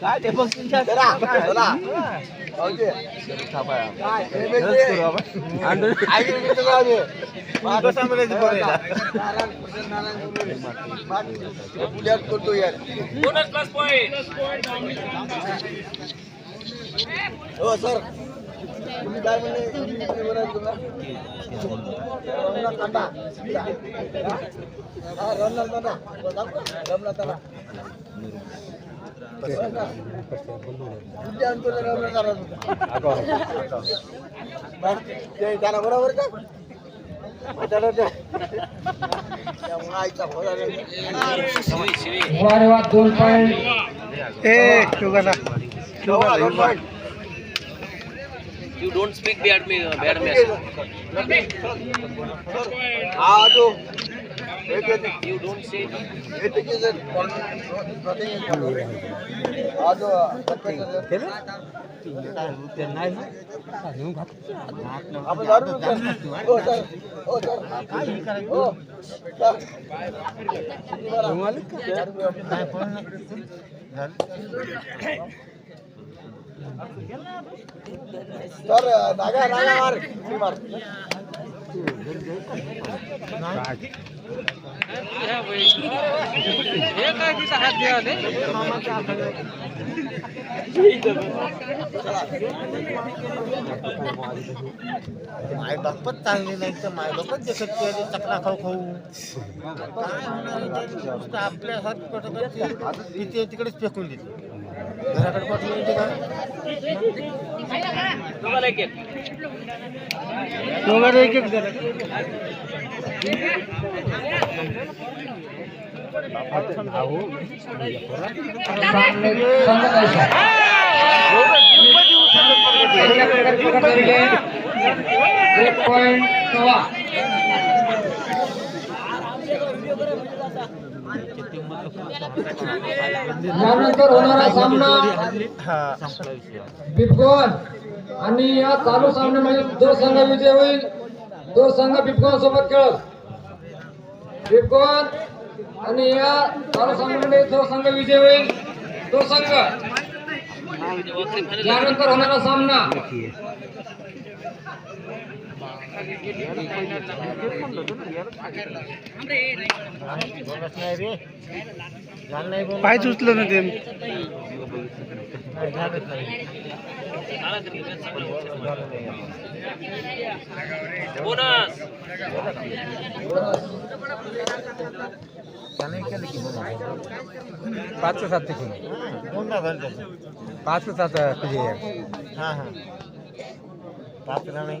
काय ते बघ करतो यार बोनस प्लस पॉईंट हो सर. तुम्ही काय म्हणले त्याला बरोबर का दोन पॉईंट ए दोन point. You don't speak bad me bad मी हा, जो. यू डोंट से हा, जो. तर नागा नागा मार किती मार माय बापच चांगले नाही तर माय बापच देखत केले चकला खाऊ खाऊ. नुसतं आपल्यासारखं कुठं करते, तिथे तिकडेच फेकून देते. घराकडे पाठवून येते का तुम्हाला एक एक दोघांना एक एक यानंतर होणारा सामना बिपकॉन आणि या चालू सामन्यामध्ये जो संघ विजय होईल. तो संघ बिपकॉन सोबत खेळत बिपकॉन आणि या चालू सामन्यामध्ये जो संघ विजय होईल. तो संघ. यानंतर होणारा सामना पाय उचलं ना ते. बोनस पाच सात तिकडून पाच सात तुझे हां हां. पाच नाही.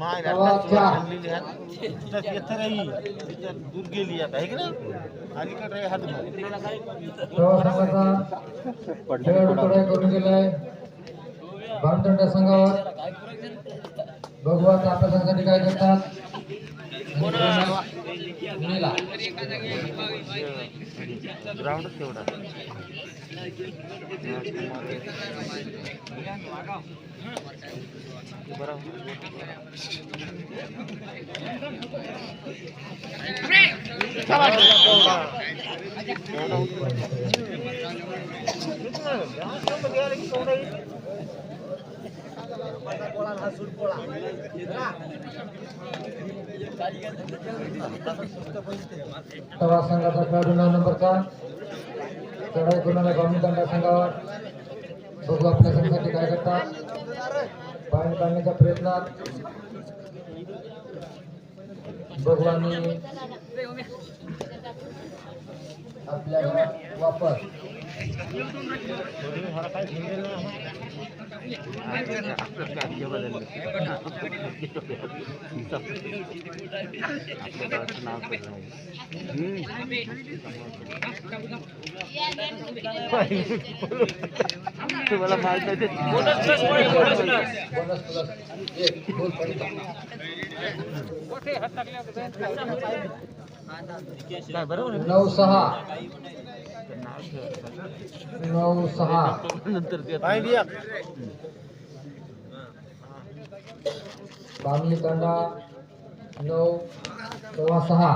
पाव लागला सव्वा चार दूर गेली आता आहे की नाही? अलीकडे हात गेलाय संघावर. आता आपल्या संघासाठी काय करतात. ग्राउंडच तेवढा. संघाचा खेळाडू नऊ नंबरचा चढाई करून बामणी तांडा संघावर बघू आपल्या संघासाठी काय करतात? पाणी काढण्याच्या प्रयत्नात. बघू आणि आपल्या घरात वापर. Bonus plus point bonus plus bonus नऊ सहा. नऊ सहा. बामणी तांडा नऊ सव्वा सहा.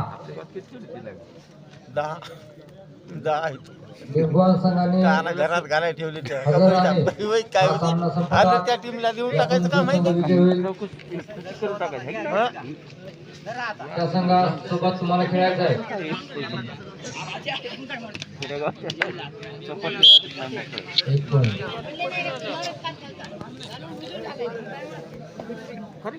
दहा. दहा घरात घालाय ठेवली काय आता त्या टीमला देऊन टाकायचं तुम्हाला खेळायचं आहे. खरी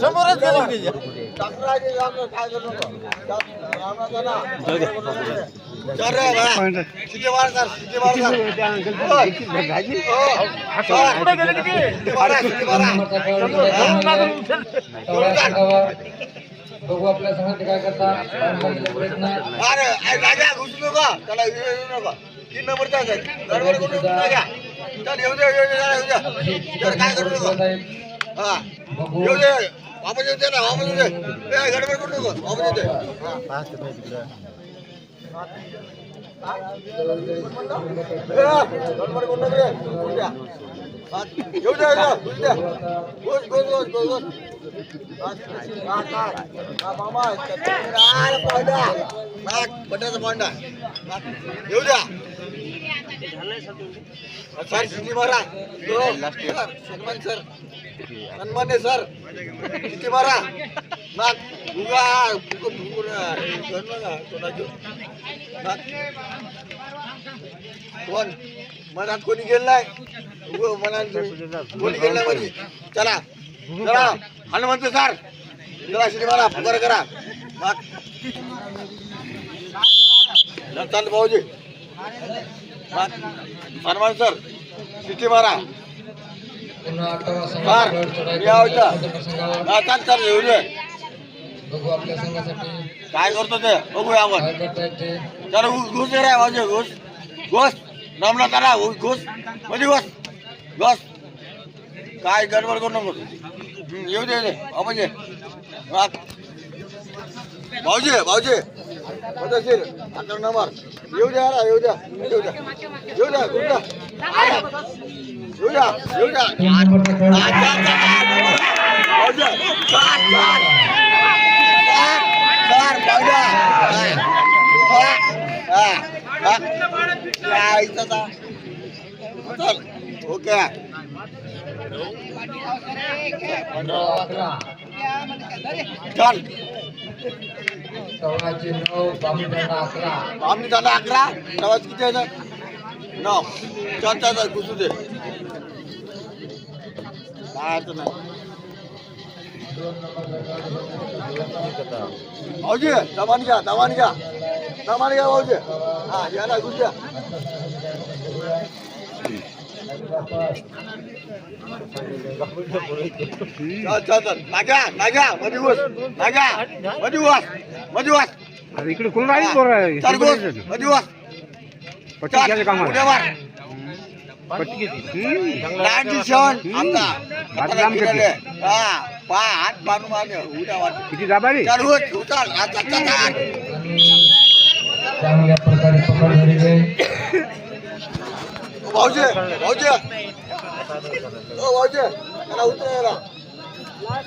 समोरच गेलं की बघू आपल्या संघात काय करता प्रयत्न घुसू नका. त्याला येऊ येऊ नका चल येऊ दे येऊ दे येऊ दे काय करू नको हा येऊ दे वापस येऊ दे ना वापस येऊ दे ए, गडबड करू नका वापस येऊ दे हा. पाच रुपये तिकडं. ए, गडबड करू नका रे. येऊ द्या. हा, येऊ दे येऊ दे येऊ दे घुस घुस घुस मामा अरे पांडा हा, येऊ द्या सर किती मारा हो, सर, सन्मान सर सर किती मारा नाक उगा कोण? मनात कोणी गेलं नाही? मनात कोणी गेलं नाही म्हणजे. चला चला हनुमंत सर चला श्री मारा फुकर करा. नाक भाऊजी. नाक सन्मान सर सिटी मारा. पुन्हा अठरावा सर संघावर मी चढाई आवडता करण्याचा संघावर हा चाल चाल येऊ दे बघू आपल्या संघासाठी. काय करतो ते? बघूया आपण. काय करतायत ते? चल घुस घुस रे भाऊजी घुस घुस नामला करा घुस घुसमध्ये घुस घुस काय गडबड करू नको येऊ दे दे. आपण ये. भाऊजी भाऊजी. पद्धतशीर आता नंबर येऊ द्या ना येऊ द्या येऊ द्या येऊ द्या घुस द्या येऊ द्या येऊ द्या तीन नंबरचा खेळ चार, चार, चार. भाऊजी, चार, चार. चार, चार, भाऊजी. हा. हा, हा. या, इथं जा. चल ओके पंधरा अकरा चल टवळाचे नऊ बामणी तांडा अकरा. आम्ही झाला अकरा प्रवास किती आहे नऊ. चार चार चल घुसू दे. काय अर्थ नाही. भाऊजी दमान घ्या दमान घ्या. दमान घ्या भाऊजी. हा याला घुस द्या. इकडे कोण राहील पोरं आहे? पट्टी काम पट्टी किती? दाबारी चांगल्या प्रकारे पकड झालेली आहे भाऊजी भाऊजी. ओ भाऊजी त्याला उतरा याला.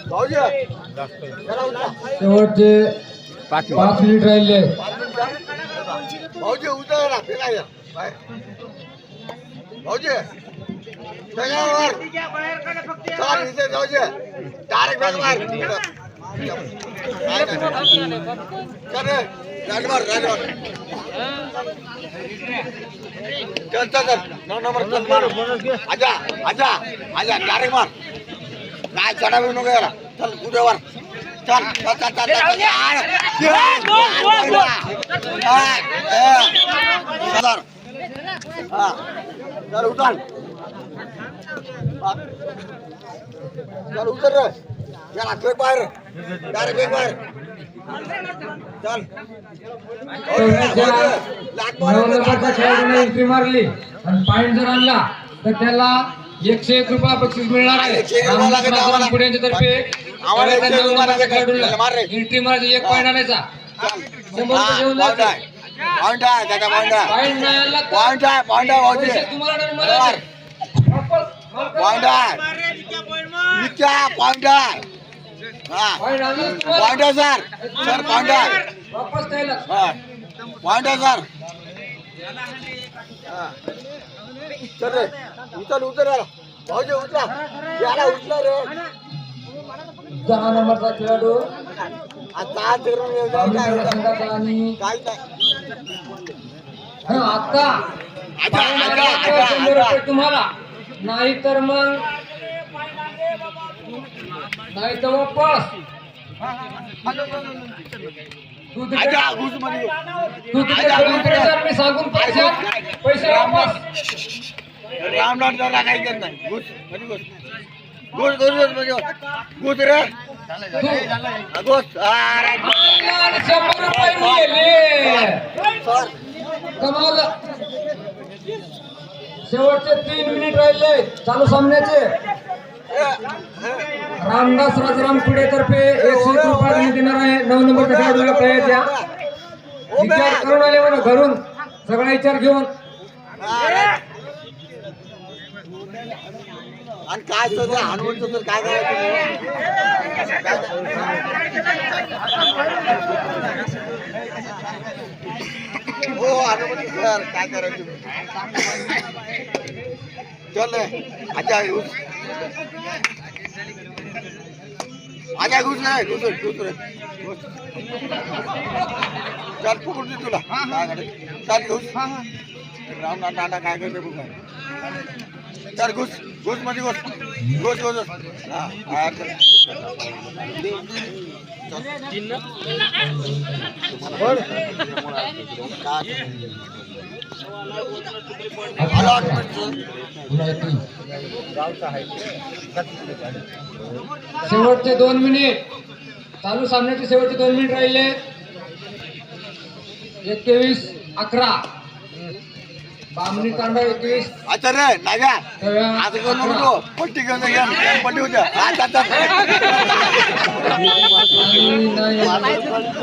भाऊजी शेवटचे पाच पाच मिनिट राहिले. भाऊजी उतर ना फिरायला बाहेर. भाऊजी त्याच्यावर चाल इथे जाऊचे डायरेक्ट बॅग मार. चल चल चल नऊ नंबर चल मार आजा आजा आजा डायरेक्ट मार काय चढावी नको याला चल उद्यावर चल चल चल चल चल चल हा चल उतर चल उतर रे याला फेक बाहेर डायरेक्ट फेक बाहेर चल. एंट्री मारली. आणि पॉईंट जर आणला तर त्याला एकशे एक रुपया बक्षीस मिळणार आहे. पुढे रे. एंट्री मारायची एक पॉईंट आणायचा. शंभर रुपये घेऊन पॉइंट जायचे आहे. पॉइंट आहे त्याचा पॉइंट आहे. पॉइंट आहे पॉइंट आहे भाऊजी. पॉइंट आहे. पॉइंट आहे. पॉइंट आहे सर. सर पॉइंट हा. Point sir. हा. चल रे. उचल उचल भाऊजी उचला. याला उचला रे. दहा नंबरचा खेळाडू. आता आज काय काय हा, आता. तुम्हाला. नाही तर मग नाही तर वापस. तू तिकडे- तू तिकडे जर मी सांगून पैसे पैसे वापस. राम राम जरा काही करत नाही घुसमध्ये घुस. घुस घुस घुसमध्ये घुस. घुस रे. हा, घुस. हा, right. आणि शंभर रुपये गेले सर कमाल. शेवटचे तीन मिनिट राहिले. चालू सामन्याचे. रामदास राजाराम पुढेतर्फे एक रुपये देण्यात देणार आहे. नऊ नंबरच्या खेळाडूला तयार द्या. विचार करून आले म्हणा घरून. सगळा विचार घेऊन. आणि काय सध्या हनुमंत तर काय करायचं? हो हनुमंत सर काय करायचं? चल अच्छा आजा घुस आजा घुस रे घुस रे, घुस रे घुस चल पकडून दे तुला काय करायचं? चल घुस राम ना टाटा काय करते बघ चल घुस घुसमध्ये घुस घुस घुस घुस. हा हा, चल. बोल. शेवटचे दोन मिनिट. चालू सामन्याचे शेवटचे दोन मिनिट राहिले. एकवीस अकरा. बामणी तांडा एकवीस अच्छा रे नाग्या आता करू नको. पट्टी घेऊन जा, घे. पट्टी होत्या हा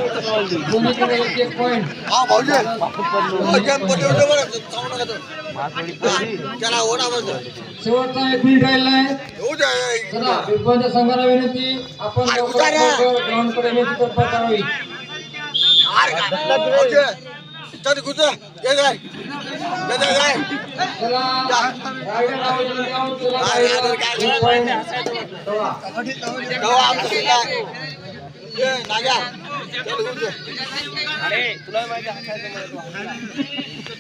एक एक पॉईंट हा भाऊजी हो, घे, पट्टी होत्या बरं. नका तू. हा, चला ओढा बस शेवटचा एक मिनिट राहिला आहे येऊ द्या, ये. चला बिगबांच्या संघाला विनंती आपण लवकरात लवकर ग्राउंडकडे येण्याची तरफा करावी अरे काय? भाऊजी, चल घुस ये काय ये काय काय चला रायगड रावळी जाऊन चला अरे, अरे, काय एक point. चला. तेव्हा आमचं ते काय ये नाग्या चल घुस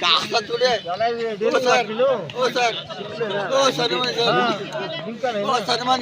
का असं तुले हो सर हो सर हो सन्मान सर हो सन्मान